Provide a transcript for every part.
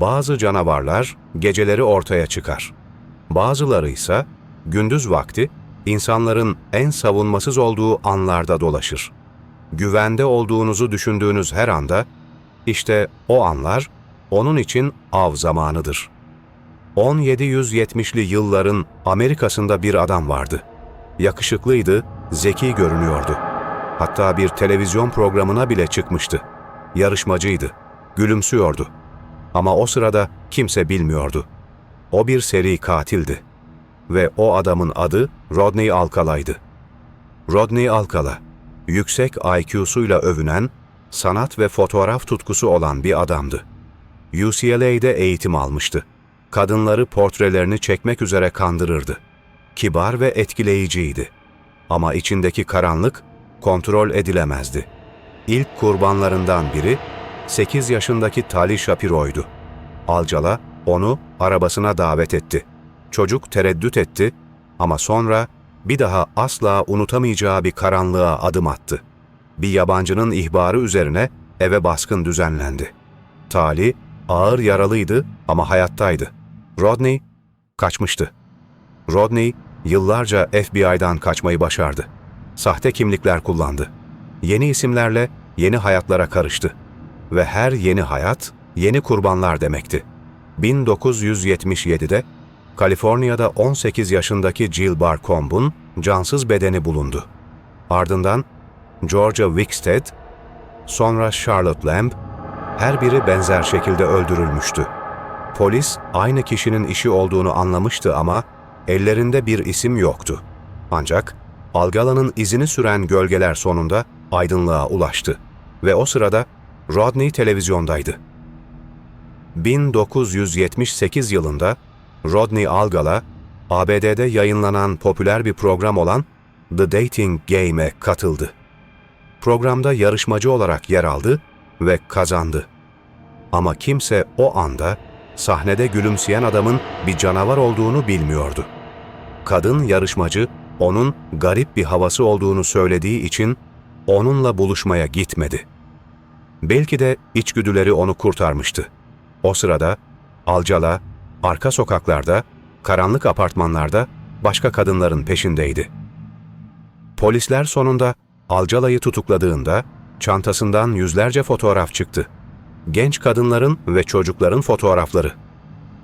Bazı canavarlar geceleri ortaya çıkar. Bazıları ise gündüz vakti insanların en savunmasız olduğu anlarda dolaşır. Güvende olduğunuzu düşündüğünüz her anda işte o anlar onun için av zamanıdır. 1770'li yılların Amerika'sında bir adam vardı. Yakışıklıydı, zeki görünüyordu. Hatta bir televizyon programına bile çıkmıştı. Yarışmacıydı, gülümsüyordu. Ama o sırada kimse bilmiyordu. O bir seri katildi. Ve o adamın adı Rodney Alcala'ydı. Rodney Alcala, yüksek IQ'suyla övünen, sanat ve fotoğraf tutkusu olan bir adamdı. UCLA'de eğitim almıştı. Kadınları portrelerini çekmek üzere kandırırdı. Kibar ve etkileyiciydi. Ama içindeki karanlık kontrol edilemezdi. İlk kurbanlarından biri 8 yaşındaki Tali Shapiro'ydu. Alcala onu arabasına davet etti. Çocuk tereddüt etti ama sonra bir daha asla unutamayacağı bir karanlığa adım attı. Bir yabancının ihbarı üzerine eve baskın düzenlendi. Tali ağır yaralıydı ama hayattaydı. Rodney kaçmıştı. Rodney yıllarca FBI'dan kaçmayı başardı. Sahte kimlikler kullandı. Yeni isimlerle yeni hayatlara karıştı. Ve her yeni hayat yeni kurbanlar demekti. 1977'de Kaliforniya'da 18 yaşındaki Jill Barcomb'un cansız bedeni bulundu. Ardından Georgia Wickstead, sonra Charlotte Lamb, her biri benzer şekilde öldürülmüştü. Polis aynı kişinin işi olduğunu anlamıştı ama ellerinde bir isim yoktu. Ancak Algala'nın izini süren gölgeler sonunda aydınlığa ulaştı ve o sırada Rodney televizyondaydı. 1978 yılında Rodney Algala, ABD'de yayınlanan popüler bir program olan The Dating Game'e katıldı. Programda yarışmacı olarak yer aldı ve kazandı. Ama kimse o anda sahnede gülümseyen adamın bir canavar olduğunu bilmiyordu. Kadın yarışmacı onun garip bir havası olduğunu söylediği için onunla buluşmaya gitmedi. Belki de içgüdüleri onu kurtarmıştı. O sırada Alcala arka sokaklarda, karanlık apartmanlarda başka kadınların peşindeydi. Polisler sonunda Alcala'yı tutukladığında çantasından yüzlerce fotoğraf çıktı. Genç kadınların ve çocukların fotoğrafları.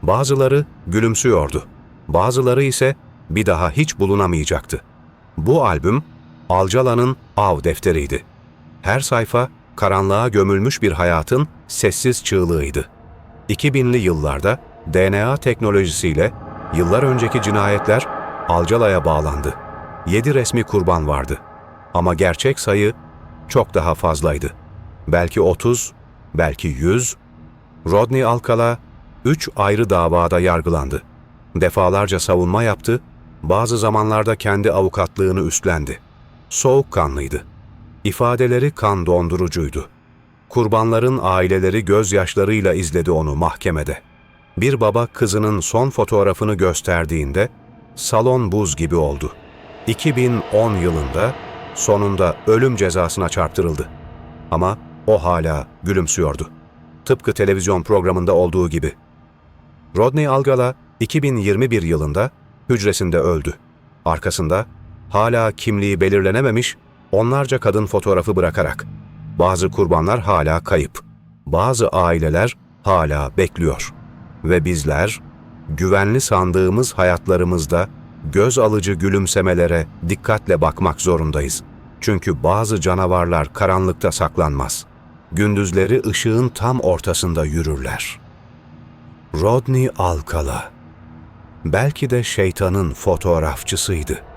Bazıları gülümsüyordu. Bazıları ise bir daha hiç bulunamayacaktı. Bu albüm Alcala'nın av defteriydi. Her sayfa karanlığa gömülmüş bir hayatın sessiz çığlığıydı. 2000'li yıllarda DNA teknolojisiyle yıllar önceki cinayetler Alcala'ya bağlandı. 7 resmi kurban vardı. Ama gerçek sayı çok daha fazlaydı. Belki 30, belki 100. Rodney Alcala 3 ayrı davada yargılandı. Defalarca savunma yaptı, bazı zamanlarda kendi avukatlığını üstlendi. Soğukkanlıydı. İfadeleri kan dondurucuydu. Kurbanların aileleri gözyaşlarıyla izledi onu mahkemede. Bir baba kızının son fotoğrafını gösterdiğinde salon buz gibi oldu. 2010 yılında sonunda ölüm cezasına çarptırıldı. Ama o hala gülümsüyordu. Tıpkı televizyon programında olduğu gibi. Rodney Algala 2021 yılında hücresinde öldü. Arkasında hala kimliği belirlenememiş onlarca kadın fotoğrafı bırakarak. Bazı kurbanlar hala kayıp. Bazı aileler hala bekliyor. Ve bizler güvenli sandığımız hayatlarımızda göz alıcı gülümsemelere dikkatle bakmak zorundayız. Çünkü bazı canavarlar karanlıkta saklanmaz. Gündüzleri ışığın tam ortasında yürürler. Rodney Alcala belki de şeytanın fotoğrafçısıydı.